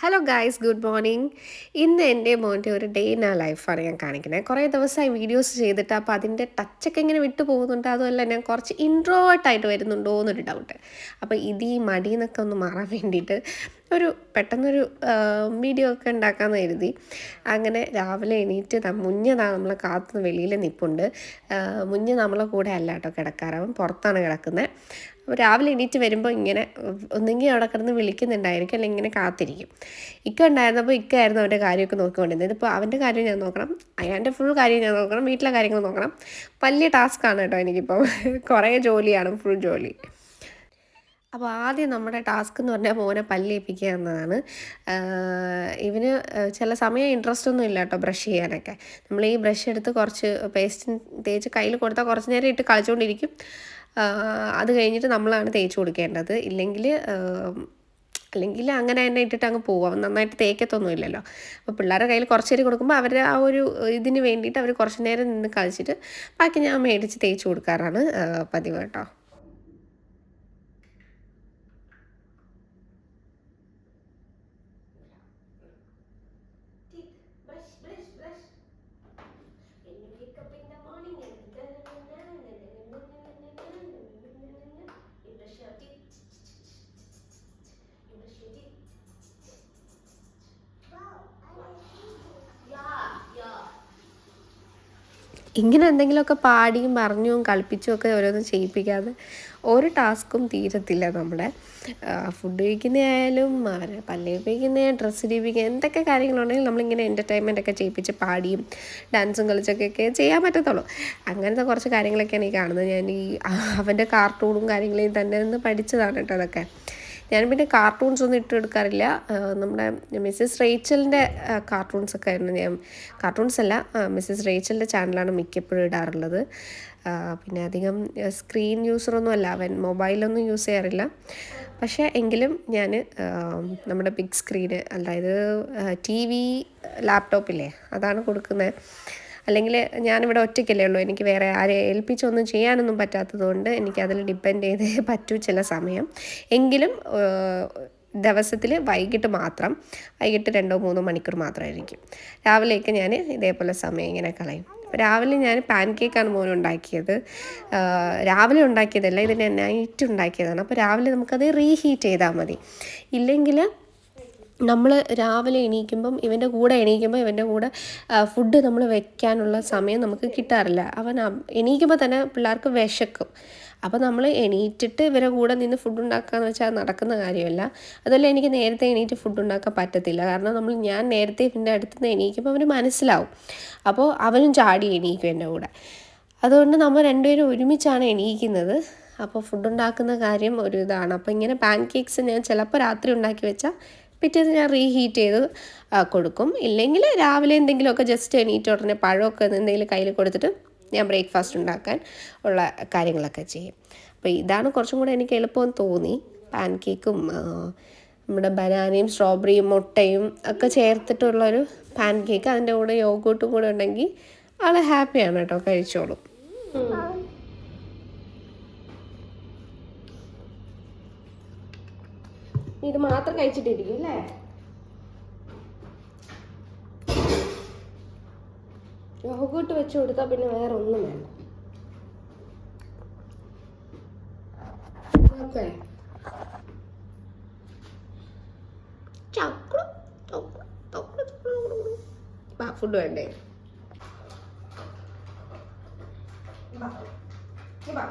Hello guys good morning ഇന്ന് എന്റെ മോന്റെ ഒരു ഡേ ഇൻ ആ ലൈഫാണ് ഞാൻ കാണിക്കുന്നത്. കുറേ ദിവസമായി വീഡിയോസ് ചെയ്തിട്ട് അപ്പോൾ അതിന്റെ ടച്ചൊക്കെ ഇങ്ങനെ വിട്ടു പോകുന്നുണ്ട്. അതുമല്ല ഞാൻ കുറച്ച് ഇൻട്രോവേർട്ടായിട്ട് വരുന്നുണ്ടോ എന്നൊരു ഡൗട്ട് അപ്പോൾ ഇത് ഈ മടിയെന്നൊക്കെ ഒന്ന് മാറാൻ വേണ്ടിയിട്ട് ഒരു പെട്ടെന്നൊരു വീഡിയോ ഒക്കെ ഉണ്ടാക്കാമെന്ന് കരുതി. അങ്ങനെ രാവിലെ എണീറ്റ് ദാ നമ്മളെ കാത്തുനിന്ന് വെളിയിൽ നിൽപ്പുണ്ട് മുന്നേ നമ്മളെ കൂടെ അല്ല കേട്ടോ കിടക്കാറാവും പുറത്താണ് കിടക്കുന്നത് അപ്പോൾ രാവിലെ എണീറ്റ് വരുമ്പോൾ ഇങ്ങനെ ഒന്നെങ്കിൽ അവിടെ കിടന്ന് വിളിക്കുന്നുണ്ടായിരിക്കും അല്ലെങ്കിൽ ഇങ്ങനെ കാത്തിരിക്കും. ഇക്ക ഉണ്ടായിരുന്നപ്പോൾ ഇക്ക ആയിരുന്നു അവന്റെ കാര്യമൊക്കെ നോക്കിക്കൊണ്ടിരുന്നത്. ഇതിപ്പോൾ അവന്റെ കാര്യം ഞാൻ നോക്കണം അയാന്റെ ഫുൾ കാര്യം ഞാൻ നോക്കണം വീട്ടിലെ കാര്യങ്ങൾ നോക്കണം. വലിയ ടാസ്ക്കാണ് കേട്ടോ എനിക്കിപ്പോൾ കുറേ ജോലിയാണ് ഫുൾ ജോലി. അപ്പോൾ ആദ്യം നമ്മുടെ ടാസ്ക് എന്ന് പറഞ്ഞാൽ മോനെ പല്ലേപ്പിക്കുക എന്നതാണ്. ഇവന് ചില സമയം ഇൻട്രസ്റ്റ് ഒന്നും ഇല്ല കേട്ടോ ബ്രഷ് ചെയ്യാനൊക്കെ. നമ്മൾ ഈ ബ്രഷ് എടുത്ത് കുറച്ച് പേസ്റ്റ് തേച്ച് കയ്യിൽ കൊടുത്താൽ കുറച്ച് നേരം ഇട്ട് കളിച്ചുകൊണ്ടിരിക്കും അത് കഴിഞ്ഞിട്ട് നമ്മളാണ് തേച്ച് കൊടുക്കേണ്ടത്. ഇല്ലെങ്കിൽ അല്ലെങ്കിൽ അങ്ങനെ തന്നെ ഇട്ടിട്ട് അങ്ങ് പോകാം നന്നായിട്ട് തേക്കത്തൊന്നും ഇല്ലല്ലോ അപ്പോൾ പിള്ളേരുടെ കയ്യിൽ കുറച്ച് നേരം കൊടുക്കുമ്പോൾ അവർ ആ ഒരു ഇതിന് വേണ്ടിയിട്ട് അവർ കുറച്ച് നേരം നിന്ന് കളിച്ചിട്ട് ബാക്കി ഞാൻ മേടിച്ച് തേച്ച് കൊടുക്കാറാണ് പതിവ് കേട്ടോ. ഇങ്ങനെ എന്തെങ്കിലുമൊക്കെ പാടിയും പറഞ്ഞും കളിപ്പിച്ചും ഒക്കെ ഓരോന്നും ചെയ്യിപ്പിക്കാതെ ഒരു ടാസ്ക്കും തീരത്തില്ല നമ്മുടെ. ഫുഡ് കഴിക്കുന്നതായാലും അവരെ പല്ലേപ്പിക്കുന്ന ഡ്രസ്സ് ഇടിപ്പിക്കുക എന്തൊക്കെ കാര്യങ്ങളുണ്ടെങ്കിൽ നമ്മളിങ്ങനെ എന്റർടൈൻമെന്റ് ഒക്കെ ചെയ്യിപ്പിച്ച് പാടിയും ഡാൻസും കളിച്ചൊക്കെ ചെയ്യാൻ പറ്റത്തുള്ളൂ. അങ്ങനത്തെ കുറച്ച് കാര്യങ്ങളൊക്കെയാണ് ഈ കാണുന്നത്. ഞാൻ ഈ അവന്റെ കാർട്ടൂണും കാര്യങ്ങളെയും തന്നെ നിന്ന് പഠിച്ചതാണ് കേട്ടോ അതൊക്കെ. ഞാൻ പിന്നെ കാർട്ടൂൺസ് ഒന്നും ഇട്ട് എടുക്കാറില്ല നമ്മുടെ മിസ്സസ് റേച്ചലിന്റെ കാർട്ടൂൺസ് ഒക്കെ ആയിരുന്നു ഞാൻ. കാർട്ടൂൺസ് അല്ല മിസ്സസ് റേച്ചലിന്റെ ചാനലാണ് മിക്കപ്പോഴും ഇടാറുള്ളത്. പിന്നെ അധികം സ്ക്രീൻ യൂസറൊന്നും അല്ല അവൻ മൊബൈലൊന്നും യൂസ് ചെയ്യാറില്ല. പക്ഷേ എങ്കിലും ഞാൻ നമ്മുടെ ബിഗ് സ്ക്രീന് അതായത് ടി വി ലാപ്ടോപ്പില്ലേ അതാണ് കൊടുക്കുന്നത്. അല്ലെങ്കിൽ ഞാനിവിടെ ഒറ്റയ്ക്കല്ലേ ഉള്ളൂ. എനിക്ക് വേറെ ആരെ ഏൽപ്പിച്ചൊന്നും ചെയ്യാനൊന്നും പറ്റാത്തതുകൊണ്ട് എനിക്കതിൽ ഡിപ്പെൻഡ് ചെയ്തേ പറ്റൂ ചില സമയം. എങ്കിലും ദിവസത്തിൽ വൈകിട്ട് മാത്രം വൈകിട്ട് രണ്ടോ മൂന്നോ മണിക്കൂർ മാത്രമായിരിക്കും. രാവിലെയൊക്കെ ഞാൻ ഇതേപോലെ സമയം ഇങ്ങനെ കളയും. രാവിലെ ഞാൻ പാൻ കേക്കാണ് മോൻ ഉണ്ടാക്കിയത് രാവിലെ ഉണ്ടാക്കിയതല്ല ഇതിന് നൈറ്റ് ഉണ്ടാക്കിയതാണ്. അപ്പോൾ രാവിലെ നമുക്കത് റീഹീറ്റ് ചെയ്താൽ മതി. ഇല്ലെങ്കിൽ നമ്മൾ രാവിലെ എണീക്കുമ്പം ഇവന്റെ കൂടെ എണീക്കുമ്പോൾ ഇവന്റെ കൂടെ ഫുഡ് നമ്മൾ വെക്കാനുള്ള സമയം നമുക്ക് കിട്ടാറില്ല. അവൻ എണീക്കുമ്പോൾ തന്നെ പിള്ളേർക്ക് വിശക്കും. അപ്പോൾ നമ്മൾ എണീറ്റിട്ട് ഇവരെ കൂടെ നിന്ന് ഫുഡ് ഉണ്ടാക്കാന്ന് വെച്ചാൽ നടക്കുന്ന കാര്യമല്ല. അതല്ല എനിക്ക് നേരത്തെ എണീറ്റ് ഫുഡ് ഉണ്ടാക്കാൻ പറ്റത്തില്ല. കാരണം നമ്മൾ ഞാൻ നേരത്തെ ഇവന്റെ അടുത്ത് നിന്ന് എണീക്കുമ്പോൾ അവന് മനസ്സിലാവും. അപ്പോൾ അവനും ചാടി എണീക്കും എന്റെ കൂടെ. അതുകൊണ്ട് നമ്മൾ രണ്ടുപേരും ഒരുമിച്ചാണ് എണീക്കുന്നത്. അപ്പോൾ ഫുഡ് ഉണ്ടാക്കുന്ന കാര്യം ഒരു ഇതാണ്. അപ്പോൾ ഇങ്ങനെ പാൻ കേക്ക്സ് ഞാൻ ചിലപ്പോൾ രാത്രി ഉണ്ടാക്കി വെച്ചാൽ പിറ്റേന്ന് ഞാൻ റീഹീറ്റ് ചെയ്ത് കൊടുക്കും. ഇല്ലെങ്കിൽ രാവിലെ എന്തെങ്കിലുമൊക്കെ ജസ്റ്റ് എണീറ്റ് ഉടനെ പഴമൊക്കെ എന്തെങ്കിലും കയ്യിൽ കൊടുത്തിട്ട് ഞാൻ ബ്രേക്ക്ഫാസ്റ്റ് ഉണ്ടാക്കാൻ ഉള്ള കാര്യങ്ങളൊക്കെ ചെയ്യും. അപ്പോൾ ഇതാണ് കുറച്ചും കൂടെ എനിക്ക് എളുപ്പം തോന്നി. പാൻ കേക്കും നമ്മുടെ ബനാനയും സ്ട്രോബെറിയും മുട്ടയും ഒക്കെ ചേർത്തിട്ടുള്ളൊരു പാൻ കേക്ക് അതിന്റെ കൂടെ യോഗോട്ടും കൂടെ ഉണ്ടെങ്കിൽ ആൾ ഹാപ്പിയാണ് കേട്ടോ കഴിച്ചോളും. ഇത് മാത്രം കഴിച്ചിട്ടിരിക്കും അല്ലേ? യോഗോട്ട് വെച്ച് കൊടുത്താൽ പിന്നെ വേറെ ഒന്നും വേണ്ട. ഫുഡ് വേണ്ടേ ബാ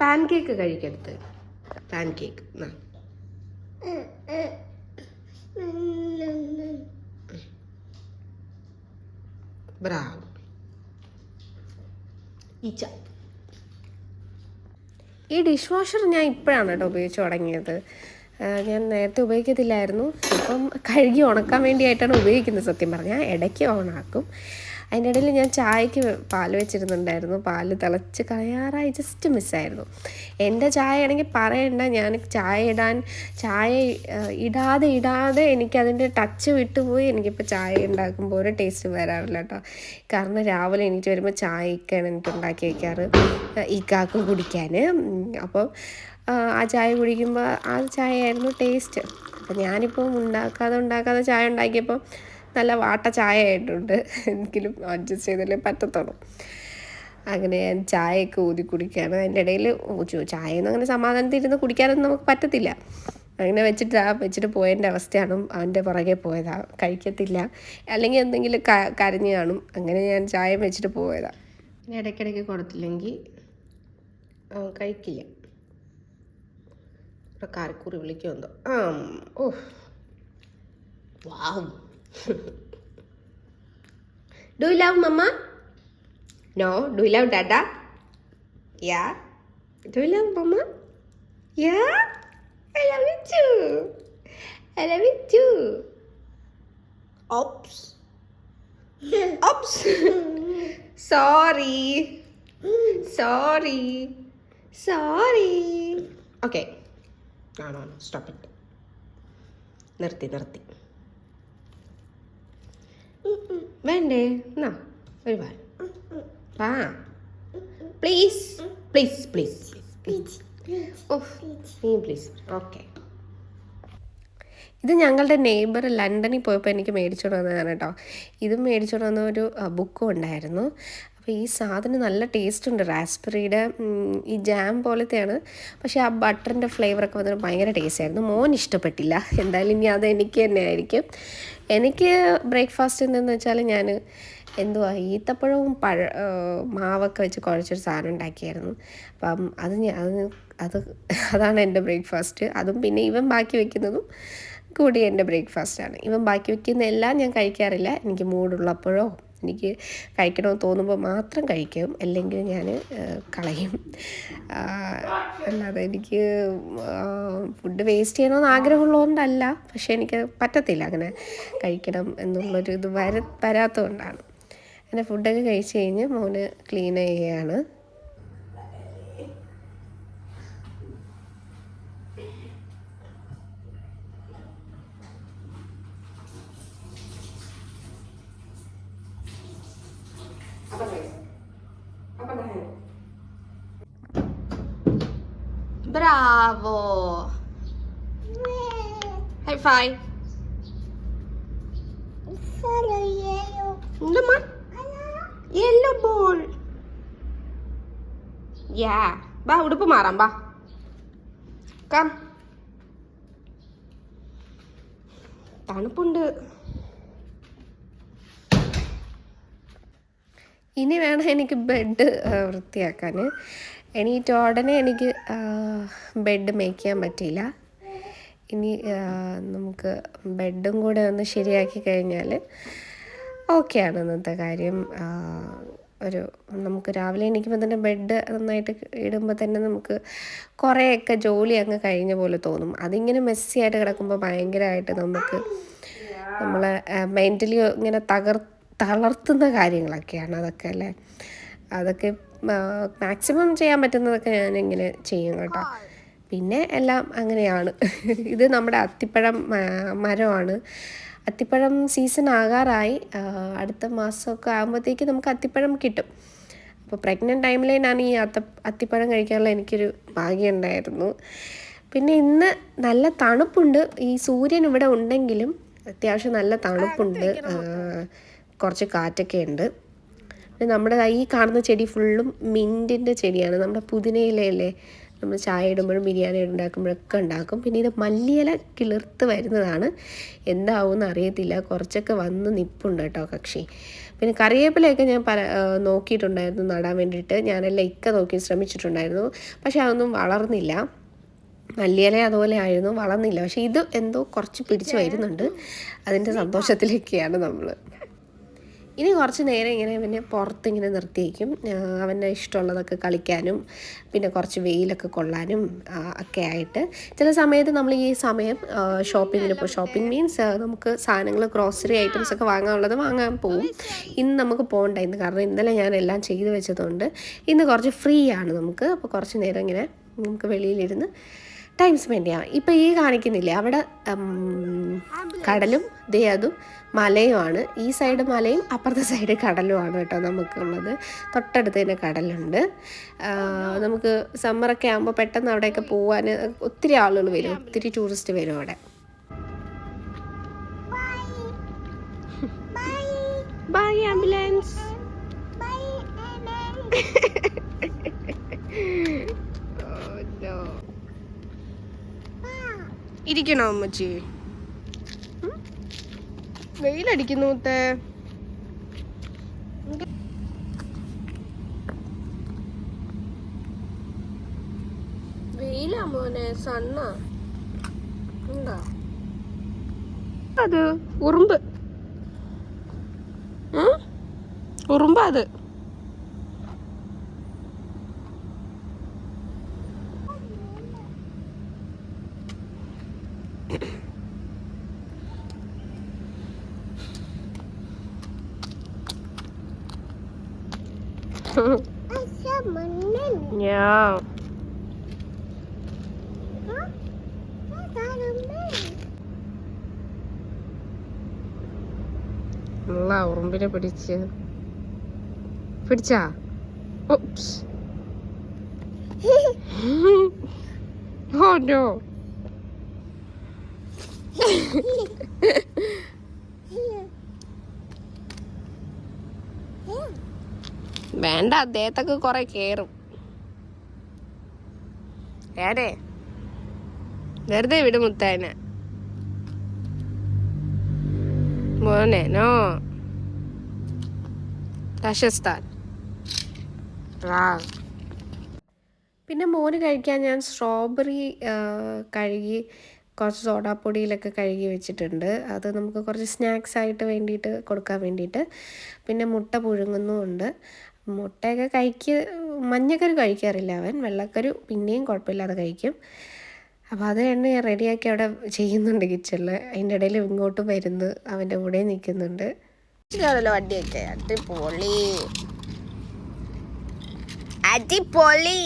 പാൻ കേക്ക് കഴിക്കരുത് പാൻ കേക്ക് ഈ ഡിഷ് വാഷർ ഞാൻ ഇപ്പോഴാണ് കേട്ടോ ഉപയോഗിച്ച് തുടങ്ങിയത്. ഞാൻ നേരത്തെ ഉപയോഗിക്കത്തില്ലായിരുന്നു. ഇപ്പം കഴുകി ഉണക്കാൻ വേണ്ടിയായിട്ടാണ് ഉപയോഗിക്കുന്നത് സത്യം പറഞ്ഞാൽ. ഇടയ്ക്ക് ഓണാക്കും. അതിന്റെ ഇടയിൽ ഞാൻ ചായക്ക് പാൽ വെച്ചിരുന്നുണ്ടായിരുന്നു. പാൽ തിളച്ച് കളയാറായി ജസ്റ്റ് മിസ്സായിരുന്നു എന്റെ ചായ ആണെങ്കിൽ പറയണ്ട ഞാൻ ചായ ഇടാൻ ചായ ഇടാതെ ഇടാതെ എനിക്കതിന്റെ ടച്ച് വിട്ടുപോയി. എനിക്കിപ്പോൾ ചായ ഉണ്ടാക്കുമ്പോൾ ഒരു ടേസ്റ്റ് വരാറില്ല കേട്ടോ. കാരണം രാവിലെ എണീറ്റ് വരുമ്പോൾ ചായക്കാണ് എനിക്ക് ഉണ്ടാക്കി വയ്ക്കാറ് കാക്ക് കുടിക്കാൻ. അപ്പോൾ ആ ചായ കുടിക്കുമ്പോൾ ആ ചായയായിരുന്നു ടേസ്റ്റ് അപ്പോൾ ഞാനിപ്പം ഉണ്ടാക്കാതെ ഉണ്ടാക്കാതെ ചായ ഉണ്ടാക്കിയപ്പോൾ നല്ല വാട്ട ചായ ആയിട്ടുണ്ട്. എങ്കിലും അഡ്ജസ്റ്റ് ചെയ്തല്ലേ പറ്റത്തുള്ളൂ. അങ്ങനെ ഞാൻ ചായയൊക്കെ ഊതി കുടിക്കുകയാണ് അതിന്റെ ഇടയിൽ ചായയൊന്നും അങ്ങനെ സമാധാനത്തിൽ ഇരുന്ന് കുടിക്കാനൊന്നും നമുക്ക് പറ്റത്തില്ല. അങ്ങനെ വെച്ചിട്ട് ആ വെച്ചിട്ട് പോയതിന്റെ അവസ്ഥയാണ്. അവന്റെ പുറകെ പോയതാ. കഴിക്കത്തില്ല. അല്ലെങ്കിൽ എന്തെങ്കിലും ക കരഞ്ഞു കാണും. അങ്ങനെ ഞാൻ ചായ വെച്ചിട്ട് പോയതാ. പിന്നെ ഇടയ്ക്കിടയ്ക്ക് കൊടുത്തില്ലെങ്കിൽ കഴിക്കില്ല. ഇവിടെ കാരക്കൂറി വിളിക്കുമെന്തോ ആ ഓ വാവ് Do you love mama? No. Do you love dada? Yeah. Do you love mama? Yeah. I love it too. I love it too. Oops. Oops. Sorry. Sorry. Sorry. Okay. No, no, no. Stop it. Nerti, nerti. വേണ്ടേ? എന്നാ ഒരു വാ വാ please please please please please okay ഇത് ഞങ്ങളുടെ neighbour ലണ്ടനിൽ പോയപ്പോൾ എനിക്ക് മേടിച്ചോണ്ട് വന്നതാണ് കേട്ടോ. ഇതും മേടിച്ചോണ്ട് വന്ന ഒരു ബുക്കും ഉണ്ടായിരുന്നു. അപ്പോൾ ഈ സാധനം നല്ല ടേസ്റ്റ് ഉണ്ട്. റാസ്ബെറിയുടെ ഈ ജാം പോലത്തെയാണ്. പക്ഷേ ആ ബട്ടറിന്റെ ഫ്ലേവറൊക്കെ വന്നിട്ട് ഭയങ്കര ടേസ്റ്റ് ആയിരുന്നു. മോൻ ഇഷ്ടപ്പെട്ടില്ല. എന്തായാലും ഇനി അത് എനിക്ക് തന്നെ ആയിരിക്കും. എനിക്ക് ബ്രേക്ക്ഫാസ്റ്റ് എന്തെന്ന് വെച്ചാൽ ഞാൻ എന്തുവാ ഈത്തപ്പഴവും പഴ മാവൊക്കെ വെച്ച് കുഴച്ചൊരു സാധനം ഉണ്ടാക്കിയായിരുന്നു. അപ്പം അത് അത് അത് അതാണ് എന്റെ ബ്രേക്ക്ഫാസ്റ്റ് അതും പിന്നെ ഇവൻ ബാക്കി വെക്കുന്നതും കൂടി എന്റെ ബ്രേക്ക്ഫാസ്റ്റാണ് ഇവൻ ബാക്കി വെക്കുന്ന എല്ലാം ഞാൻ കഴിക്കാറില്ല. എനിക്ക് മൂടുള്ളപ്പോഴോ എനിക്ക് കഴിക്കണമെന്ന് തോന്നുമ്പോൾ മാത്രം കഴിക്കും. അല്ലെങ്കിൽ ഞാൻ കളയും. അല്ലാതെ എനിക്ക് ഫുഡ് വേസ്റ്റ് ചെയ്യണമെന്ന് ആഗ്രഹമുള്ളതുകൊണ്ടല്ല. പക്ഷേ എനിക്ക് പറ്റത്തില്ല അങ്ങനെ കഴിക്കണം എന്നുള്ളൊരു ഇത് വര വരാത്തതുകൊണ്ടാണ്. അങ്ങനെ ഫുഡൊക്കെ കഴിച്ച് കഴിഞ്ഞ് മോന് ക്ലീൻ ചെയ്യുകയാണ്. ബ്രാവോ ഹൈ ഫൈ എന്തമ്മ Yellow. ബോൾ യാ ബാ ഉടുപ്പ് മാറാം ബാ കം തണുപ്പുണ്ട്. ഇനി വേണം എനിക്ക് ബെഡ് വൃത്തിയാക്കാൻ. എണീറ്റ ഉടനെ എനിക്ക് ബെഡ് മേക്ക് ചെയ്യാൻ പറ്റിയില്ല. ഇനി നമുക്ക് ബെഡും കൂടെ ഒന്ന് ശരിയാക്കി കഴിഞ്ഞാൽ ഓക്കെയാണ് ഇന്നത്തെ കാര്യം. ഒരു നമുക്ക് രാവിലെ എണീക്കുമ്പോൾ തന്നെ ബെഡ് നന്നായിട്ട് ഇടുമ്പോൾ തന്നെ നമുക്ക് കുറേയൊക്കെ ജോലി അങ്ങ് കഴിഞ്ഞ പോലെ തോന്നും. അതിങ്ങനെ മെസ്സി ആയിട്ട് കിടക്കുമ്പോൾ ഭയങ്കരമായിട്ട് നമുക്ക് നമ്മളെ മെന്റലി ഇങ്ങനെ തകർ തളർത്തുന്ന കാര്യങ്ങളൊക്കെയാണ് അതൊക്കെ അല്ലേ? അതൊക്കെ മാക്സിമം ചെയ്യാൻ പറ്റുന്നതൊക്കെ ഞാനിങ്ങനെ ചെയ്യും കേട്ടോ. പിന്നെ എല്ലാം അങ്ങനെയാണ്. ഇത് നമ്മുടെ അത്തിപ്പഴം മരമാണ്. അത്തിപ്പഴം സീസൺ ആകാറായി. അടുത്ത മാസമൊക്കെ ആകുമ്പോഴത്തേക്ക് നമുക്ക് അത്തിപ്പഴം കിട്ടും. അപ്പോൾ പ്രഗ്നന്റ് ടൈമിലേ ഞാൻ ഈ അത്ത അത്തിപ്പഴം കഴിക്കാനുള്ള എനിക്കൊരു ഭാഗ്യം ഉണ്ടായിരുന്നു. പിന്നെ ഇന്ന് നല്ല തണുപ്പുണ്ട്. ഈ സൂര്യൻ ഇവിടെ ഉണ്ടെങ്കിലും അത്യാവശ്യം നല്ല തണുപ്പുണ്ട്. കുറച്ച് കാറ്റൊക്കെ ഉണ്ട്. നമ്മുടെ ഈ കാണുന്ന ചെടി ഫുള്ളും മിന്റിന്റെ ചെടിയാണ്. നമ്മുടെ പുതിനയിലയല്ലേ? നമ്മൾ ചായ ഇടുമ്പോഴും ബിരിയാണി ഉണ്ടാക്കുമ്പോഴൊക്കെ ഉണ്ടാക്കും. പിന്നെ ഇത് മല്ലിയില കിളിർത്ത് വരുന്നതാണ്. എന്താവുമെന്ന് അറിയത്തില്ല. കുറച്ചൊക്കെ വന്ന് നിപ്പുണ്ട് കേട്ടോ കക്ഷി. പിന്നെ കറിവേപ്പിലയൊക്കെ ഞാൻ പല നോക്കിയിട്ടുണ്ടായിരുന്നു നടാൻ വേണ്ടിയിട്ട്. ഞാനെല്ലാം ഇക്ക നോക്കി ശ്രമിച്ചിട്ടുണ്ടായിരുന്നു. പക്ഷെ അതൊന്നും വളർന്നില്ല. മല്ലിയില അതുപോലെ ആയിരുന്നു. വളർന്നില്ല. പക്ഷേ ഇത് എന്തോ കുറച്ച് പിടിച്ചു വരുന്നുണ്ട്. അതിന്റെ സന്തോഷത്തിലൊക്കെയാണ് നമ്മൾ ഇനി കുറച്ച് നേരം ഇങ്ങനെ അവനെ പുറത്ത് ഇങ്ങനെ നിർത്തിയേക്കും അവന്റെ ഇഷ്ടമുള്ളതൊക്കെ കളിക്കാനും പിന്നെ കുറച്ച് വെയിലൊക്കെ കൊള്ളാനും ഒക്കെ ആയിട്ട്. ചില സമയത്ത് നമ്മൾ ഈ സമയം ഷോപ്പിങ്ങിന് പോകും ഷോപ്പിംഗ് മീൻസ് നമുക്ക് സാധനങ്ങൾ ഗ്രോസറി ഐറ്റംസ് ഒക്കെ വാങ്ങാനുള്ളത് വാങ്ങാൻ പോവും. ഇന്ന് നമുക്ക് പോകണ്ട ഇന്ന്. കാരണം ഇന്നലെ ഞാൻ എല്ലാം ചെയ്തു വെച്ചതുകൊണ്ട് ഇന്ന് കുറച്ച് ഫ്രീ ആണ് നമുക്ക്. അപ്പോൾ കുറച്ച് നേരം ഇങ്ങനെ നമുക്ക് വെളിയിലിരുന്ന് ടൈം സ്പെൻഡ് ചെയ്യാം ഇപ്പം ഈ കാണിക്കുന്നില്ലേ അവിടെ കടലും ദേ അതും മലയുമാണ്. ഈ സൈഡ് മലയും അപ്പുറത്തെ സൈഡ് കടലുമാണ് കേട്ടോ നമുക്കുള്ളത്. തൊട്ടടുത്ത് തന്നെ കടലുണ്ട് നമുക്ക് സമ്മറൊക്കെ ആകുമ്പോൾ പെട്ടെന്ന് അവിടെയൊക്കെ പോകാൻ ഒത്തിരി ആളുകൾ വരും. ഒത്തിരി ടൂറിസ്റ്റ് വരും അവിടെ. ബൈ ആംബുലൻസ് ഇരിക്കണോ അമ്മച്ചി? വെയിലടിക്കുന്നു മുത്തേ. വെയിലാ മോനെ സണ്ണ. എന്താ? അത് ഉറുമ്പ്? ഉറുമ്പ് അത്. ഉറുമ്പിനെ പിടിച്ച്. പിടിച്ചാ? ഓ വേണ്ട അദ്ദേഹത്തൊക്കെ കൊറേ കേറും. ഏടേ വെറുതെ വിടും മുത്തേനെ. മോനെ നോ. രാജസ്ഥാൻ പിന്നെ മോന് കഴിക്കാൻ ഞാൻ സ്ട്രോബെറി കഴുകി കുറച്ച് സോഡാപ്പൊടിയിലൊക്കെ കഴുകി വെച്ചിട്ടുണ്ട്. അത് നമുക്ക് കുറച്ച് സ്നാക്സ് ആയിട്ട് വേണ്ടിയിട്ട് കൊടുക്കാൻ വേണ്ടിയിട്ട് പിന്നെ മുട്ട പുഴുങ്ങുന്നുമുണ്ട്. മുട്ടയൊക്കെ കഴിക്ക് മഞ്ഞക്കരു കഴിക്കാറില്ല അവൻ. വെള്ളക്കരു പിന്നെയും കുഴപ്പമില്ലാതെ കഴിക്കും. അപ്പോൾ അത് തന്നെ റെഡിയാക്കി അവിടെ ചെയ്യുന്നുണ്ട് കിച്ചണിൽ അതിന്റെ ഇടയിൽ ഇങ്ങോട്ട് വരുന്നു അവന്റെ കൂടെ നിൽക്കുന്നുണ്ട്. ഇതാണല്ലോ വണ്ടിയൊക്കെ. അടിപൊളി. അടിപൊളി.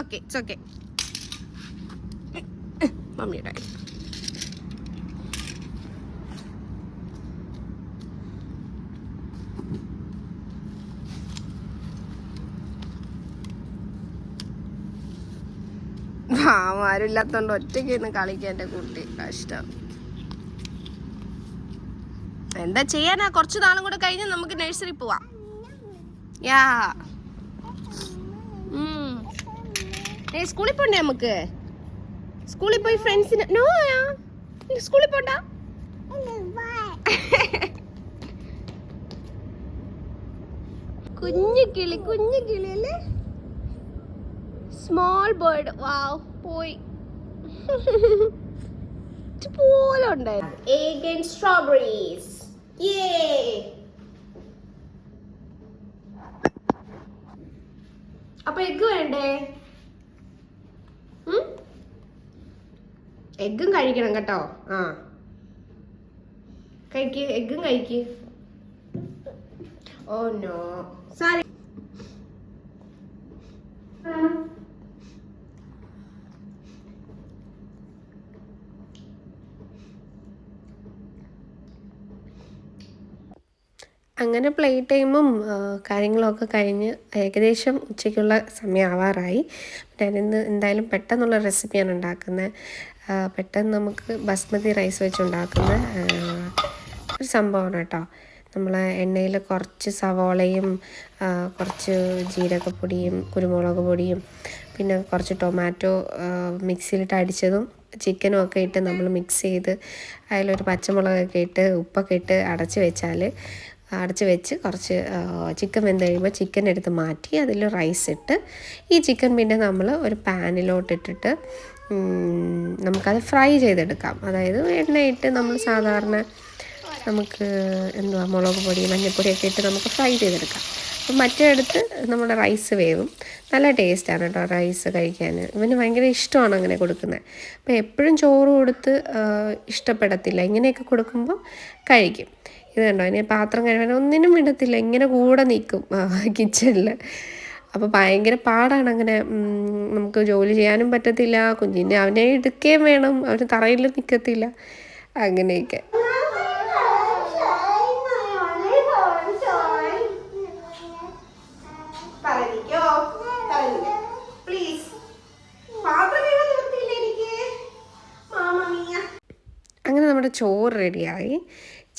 ഓക്കെ ഓക്കെ മമ്മിയുടെ പാവം ആരും ഇല്ലാത്തോണ്ട് ഒറ്റയ്ക്ക് ഇരുന്ന് കളിക്കാൻ എന്റെ കുട്ടി. കഷ്ടം എന്താ ചെയ്യാനാ? കുറച്ച് നാളും കൂടെ കഴിഞ്ഞ് നമുക്ക് നഴ്സറി പോവാം. യാ. സ്കൂളിൽ പോണ്ടേ നമുക്ക്? സ്കൂളിൽ പോയി ഫ്രണ്ട്സിന് നോ സ്കൂളിൽ പോണ്ട? കുഞ്ഞു കിളി കുഞ്ഞു കിളി അല്ലേ? സ്മോൾ ബേർഡ് വാവ് പോയി. പോലെ ഉണ്ടായിരുന്നു. ഏഗൻ സ്ട്രോബെറീസ് അപ്പൊ എഗ് വേണ്ടേ? എഗ്ഗും കഴിക്കണം കേട്ടോ. ആ. കഴിക്ക് എഗ്ഗും കഴിക്ക്. ഓ നോ സാരി അങ്ങനെ പ്ലേ ടൈമും കാര്യങ്ങളൊക്കെ കഴിഞ്ഞ് ഏകദേശം ഉച്ചയ്ക്കുള്ള സമയമാവാറായി ഞാനിന്ന് എന്തായാലും പെട്ടെന്നുള്ള റെസിപ്പിയാണ് ഉണ്ടാക്കുന്നത് പെട്ടെന്ന് നമുക്ക് ബസ്മതി റൈസ് വെച്ചുണ്ടാക്കുന്ന ഒരു സംഭവമാണ് കേട്ടോ. നമ്മൾ എണ്ണയിൽ കുറച്ച് സവോളയും കുറച്ച് ജീരകപ്പൊടിയും കുരുമുളക് പൊടിയും പിന്നെ കുറച്ച് ടൊമാറ്റോ മിക്സിയിലിട്ട് അടിച്ചതും ചിക്കനും ഒക്കെ ഇട്ട് നമ്മൾ മിക്സ് ചെയ്ത് അതിലൊരു പച്ചമുളകൊക്കെ ഇട്ട് ഉപ്പൊക്കെ ഇട്ട് അടച്ച് വെച്ചാൽ അടച്ച് വെച്ച് കുറച്ച് ചിക്കൻ വെന്ത് കഴിയുമ്പോൾ ചിക്കൻ എടുത്ത് മാറ്റി അതിൽ റൈസ് ഇട്ട് ഈ ചിക്കൻ പിന്നെ നമ്മൾ ഒരു പാനിലോട്ട് ഇട്ടിട്ട് നമുക്കത് ഫ്രൈ ചെയ്തെടുക്കാം. അതായത് എണ്ണയിട്ട് നമ്മൾ സാധാരണ നമുക്ക് എന്തുവാ മുളക് പൊടി മഞ്ഞൾപ്പൊടിയൊക്കെ ഇട്ട് നമുക്ക് ഫ്രൈ ചെയ്തെടുക്കാം. അപ്പം മറ്റേടത്ത് നമ്മുടെ റൈസ് വേവും. നല്ല ടേസ്റ്റാണ് കേട്ടോ റൈസ് കഴിക്കാൻ. ഇവന് ഭയങ്കര ഇഷ്ടമാണ് അങ്ങനെ കൊടുക്കുന്നത്. അപ്പോൾ എപ്പോഴും ചോറ് കൊടുത്ത് ഇഷ്ടപ്പെടത്തില്ല. ഇങ്ങനെയൊക്കെ കൊടുക്കുമ്പോൾ കഴിക്കും. ഇത് കണ്ടോ? ഇനി പാത്രം കഴുകാൻ ഒന്നിനും വിടത്തില്ല. ഇങ്ങനെ കൂടെ നിൽക്കും കിച്ചണിൽ അപ്പോൾ ഭയങ്കര പാടാണ് അങ്ങനെ നമുക്ക് ജോലി ചെയ്യാനും പറ്റത്തില്ല. കുഞ്ഞിനെ അവനെ എടുക്കുകയും വേണം. അവന് തറയിൽ നിൽക്കത്തില്ല അങ്ങനെയൊക്കെ. അങ്ങനെ നമ്മുടെ ചോറ് റെഡിയായി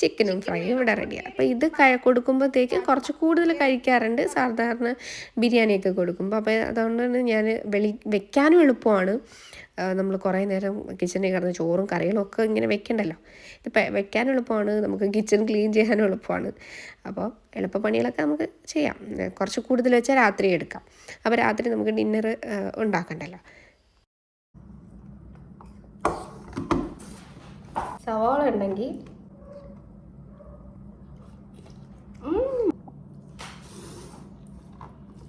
ചിക്കനും ഫ്രൈയും ഇവിടെ റെഡിയാണ് അപ്പോൾ ഇത് കൊടുക്കുമ്പോഴത്തേക്കും കുറച്ച് കൂടുതൽ കഴിക്കാറുണ്ട്. സാധാരണ ബിരിയാണിയൊക്കെ കൊടുക്കുമ്പോൾ അപ്പോൾ അതുകൊണ്ടാണ് ഞാൻ വെളി വെക്കാനും എളുപ്പമാണ്. നമ്മൾ കുറേ നേരം കിച്ചണിൽ കിടന്ന് ചോറും കറികളും ഒക്കെ ഇങ്ങനെ വെക്കണ്ടല്ലോ. ഇതിപ്പോൾ വെക്കാൻ എളുപ്പമാണ്. നമുക്ക് കിച്ചൺ ക്ലീൻ ചെയ്യാനും എളുപ്പമാണ്. അപ്പോൾ എളുപ്പ പണികളൊക്കെ നമുക്ക് ചെയ്യാം. കുറച്ച് കൂടുതൽ വെച്ചാൽ രാത്രി എടുക്കാം. അപ്പോൾ രാത്രി നമുക്ക് ഡിന്നർ ഉണ്ടാക്കണ്ടല്ലോ. സവാള ഉണ്ടെങ്കിൽ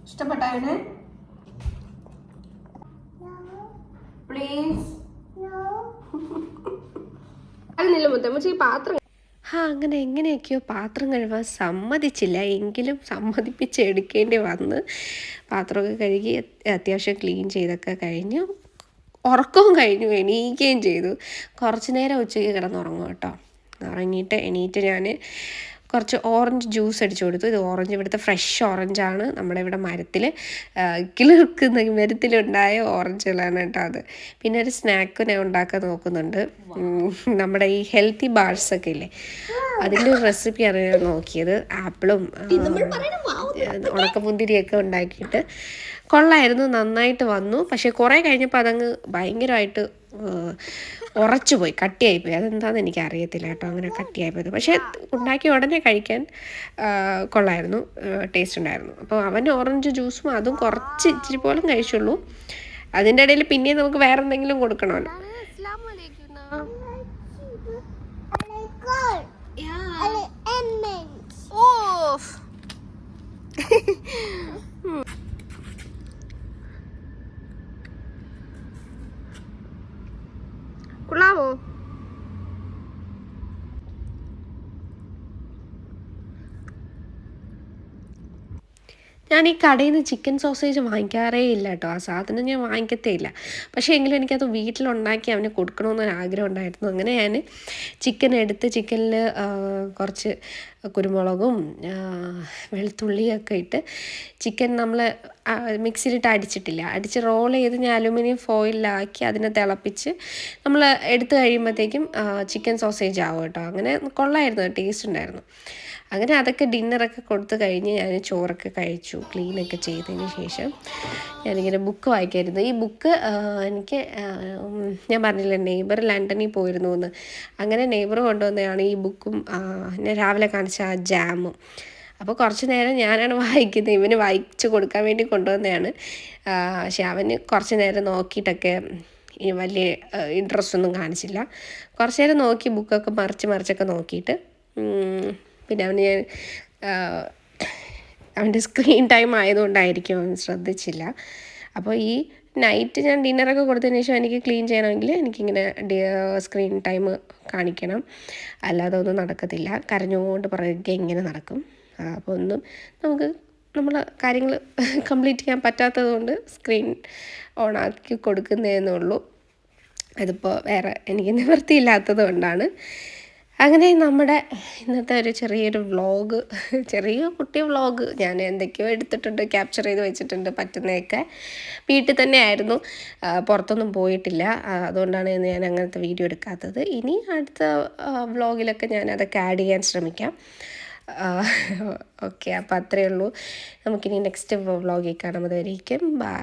ഇഷ്ടപ്പെട്ടാണ് പ്ലീസ് അതിനില്ല മുത്തമ്മച്ചി പാത്രം ആ അങ്ങനെ എങ്ങനെയൊക്കെയോ പാത്രം കഴുകാൻ സമ്മതിച്ചില്ല. എങ്കിലും സമ്മതിപ്പിച്ച് എടുക്കേണ്ടി വന്ന് പാത്രമൊക്കെ കഴുകി അത്യാവശ്യം ക്ലീൻ ചെയ്തൊക്കെ കഴിഞ്ഞു. ഉറക്കവും കഴിഞ്ഞു എണീക്കുകയും ചെയ്തു. കുറച്ച് നേരം ഉച്ചയ്ക്ക് കിടന്നുറങ്ങും കേട്ടോ. ഉറങ്ങിയിട്ട് എണീറ്റ് ഞാൻ കുറച്ച് ഓറഞ്ച് ജ്യൂസ് അടിച്ചു കൊടുത്തു. ഇത് ഓറഞ്ച് ഇവിടുത്തെ ഫ്രഷ് ഓറഞ്ചാണ്. നമ്മുടെ ഇവിടെ മരത്തിൽ കിളിർക്കുന്ന മരത്തിലുണ്ടായ ഓറഞ്ചുകളാണ് കേട്ടോ അത്. പിന്നെ ഒരു സ്നാക്ക് ഞാൻ ഉണ്ടാക്കാൻ നോക്കുന്നുണ്ട്. നമ്മുടെ ഈ ഹെൽത്തി ബാർസ് ഒക്കെ ഇല്ലേ? അതിന്റെ ഒരു റെസിപ്പിയാണ് ഞാൻ നോക്കിയത്. ആപ്പിളും ഉണക്കമുന്തിരിയൊക്കെ ഉണ്ടാക്കിയിട്ട് കൊള്ളായിരുന്നു. നന്നായിട്ട് വന്നു. പക്ഷേ കുറേ കഴിഞ്ഞപ്പോൾ അതങ്ങ് ഭയങ്കരമായിട്ട് ഉറച്ചുപോയി. കട്ടിയായിപ്പോയി. അതെന്താണെന്ന് എനിക്ക് അറിയത്തില്ല കേട്ടോ. അങ്ങനെ കട്ടിയായിപ്പോയത്. പക്ഷേ ഉണ്ടാക്കി ഉടനെ കഴിക്കാൻ കൊള്ളായിരുന്നു. ടേസ്റ്റ് ഉണ്ടായിരുന്നു. അപ്പോൾ അവൻ ഓറഞ്ച് ജ്യൂസും അതും കുറച്ച് ഇച്ചിരി പോലും കഴിച്ചുള്ളൂ. അതിന്റെ ഇടയിൽ പിന്നെ നമുക്ക് വേറെ എന്തെങ്കിലും കൊടുക്കണമല്ലോ 拉姆 ഞാൻ ഈ കടയിൽ നിന്ന് ചിക്കൻ സോസേജ് വാങ്ങിക്കാറേ ഇല്ല കേട്ടോ ആ സാധനം ഞാൻ വാങ്ങിക്കത്തേ ഇല്ല. പക്ഷേ എങ്കിലും എനിക്കത് വീട്ടിലുണ്ടാക്കി അവന് കൊടുക്കണമെന്നൊരു ആഗ്രഹം ഉണ്ടായിരുന്നു. അങ്ങനെ ഞാൻ ചിക്കൻ എടുത്ത് ചിക്കനിൽ കുറച്ച് കുരുമുളകും വെളുത്തുള്ളിയൊക്കെ ഇട്ട് ചിക്കൻ നമ്മൾ മിക്സിയിലിട്ട് അടിച്ചിട്ടില്ല. അടിച്ച് റോൾ ചെയ്ത് ഞാൻ അലുമിനിയം ഫോയിലാക്കി അതിനെ തിളപ്പിച്ച് നമ്മൾ എടുത്തു കഴിയുമ്പോഴത്തേക്കും ചിക്കൻ സോസേജ് ആവും കേട്ടോ അങ്ങനെ കൊള്ളായിരുന്നു. ടേസ്റ്റ് ഉണ്ടായിരുന്നു. അങ്ങനെ അതൊക്കെ ഡിന്നറൊക്കെ കൊടുത്തു കഴിഞ്ഞ് ഞാൻ ചോറൊക്കെ കഴിച്ചു ക്ലീനൊക്കെ ചെയ്തതിന് ശേഷം ഞാനിങ്ങനെ ബുക്ക് വായിക്കായിരുന്നു. ഈ ബുക്ക് എനിക്ക് ഞാൻ പറഞ്ഞില്ല നെയ്ബർ ലണ്ടനിൽ പോയിരുന്നു എന്ന് അങ്ങനെ നെയ്ബർ കൊണ്ടുവന്നതാണ് ഈ ബുക്കും ഞാൻ രാവിലെ കാണിച്ച ആ ജാമും. അപ്പോൾ കുറച്ച് നേരം ഞാനാണ് വായിക്കുന്നത്. ഇവന് വായിച്ചു കൊടുക്കാൻ വേണ്ടി കൊണ്ടുവന്നതാണ്. പക്ഷെ അവന് കുറച്ച് നേരം നോക്കിയിട്ടൊക്കെ വലിയ ഇൻട്രസ്റ്റ് ഒന്നും കാണിച്ചില്ല. കുറച്ച് നേരം നോക്കി ബുക്കൊക്കെ മറിച്ച് മറിച്ചൊക്കെ നോക്കിയിട്ട് പിന്നെ അവന് ഞാൻ അവന്റെ സ്ക്രീൻ ടൈം ആയതുകൊണ്ടായിരിക്കും അവൻ ശ്രദ്ധിച്ചില്ല. അപ്പോൾ ഈ നൈറ്റ് ഞാൻ ഡിന്നറൊക്കെ കൊടുത്തതിന് ശേഷം എനിക്ക് ക്ലീൻ ചെയ്യണമെങ്കിൽ എനിക്കിങ്ങനെ സ്ക്രീൻ ടൈം കാണിക്കണം. അല്ലാതെ ഒന്നും നടക്കത്തില്ല. കരഞ്ഞുകൊണ്ട് പറയുക ഇങ്ങനെ നടക്കും. അപ്പോൾ ഒന്നും നമുക്ക് നമ്മൾ കാര്യങ്ങൾ കംപ്ലീറ്റ് ചെയ്യാൻ പറ്റാത്തത് കൊണ്ട് സ്ക്രീൻ ഓണാക്കി കൊടുക്കുന്നേ ഉള്ളൂ അതിപ്പോൾ വേറെ എനിക്ക് നിവൃത്തിയില്ലാത്തത് കൊണ്ടാണ്. അങ്ങനെ നമ്മുടെ ഇന്നത്തെ ഒരു ചെറിയൊരു വ്ളോഗ് ചെറിയ കുട്ടി വ്ളോഗ് ഞാൻ എന്തൊക്കെയോ എടുത്തിട്ടുണ്ട് ക്യാപ്ചർ ചെയ്ത് വെച്ചിട്ടുണ്ട് പറ്റുന്നതൊക്കെ വീട്ടിൽ തന്നെ ആയിരുന്നു പുറത്തൊന്നും പോയിട്ടില്ല. അതുകൊണ്ടാണ് ഇന്ന് ഞാൻ അങ്ങനത്തെ വീഡിയോ എടുക്കാത്തത്. ഇനി അടുത്ത വ്ളോഗിലൊക്കെ ഞാൻ അതൊക്കെ ആഡ് ചെയ്യാൻ ശ്രമിക്കാം. ഓക്കെ അപ്പോൾ അത്രയേ ഉള്ളൂ. നമുക്കിനി നെക്സ്റ്റ് വ്ളോഗിൽ കാണാം അതുവരേക്കും ബൈ